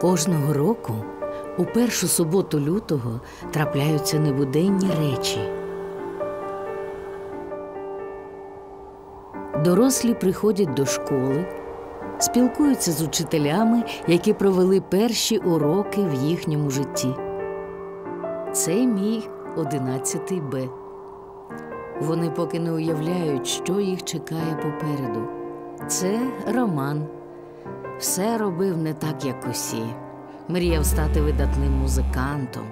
Кожного року у першу суботу лютого трапляються небуденні речі. Дорослі приходять до школи, спілкуються з учителями, які провели перші уроки в їхньому житті. Це мій одинадцятий Б. Вони поки не уявляють, що їх чекає попереду. Це Роман. Все робив не так, як усі. Мріяв стати видатним музикантом.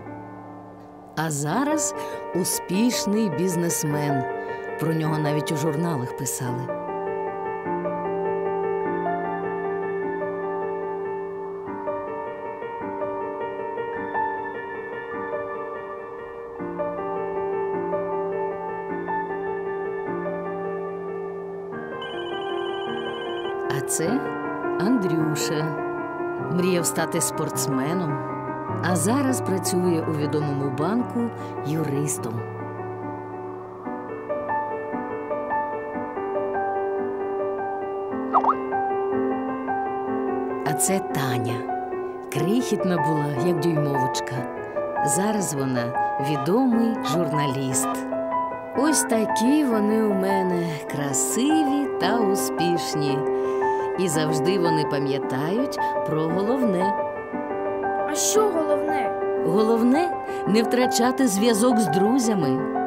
А зараз успішний бізнесмен. Про нього навіть у журналах писали. А це Андрюша. Мріяв стати спортсменом, а зараз працює у відомому банку юристом. А це Таня. Крихітна була, як дюймовочка. Зараз вона відомий журналіст. Ось такі вони у мене красиві та успішні. І завжди вони пам'ятають про головне. А що головне? Головне не втрачати зв'язок з друзями.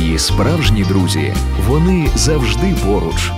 Твої справжні друзі, вони завжди поруч.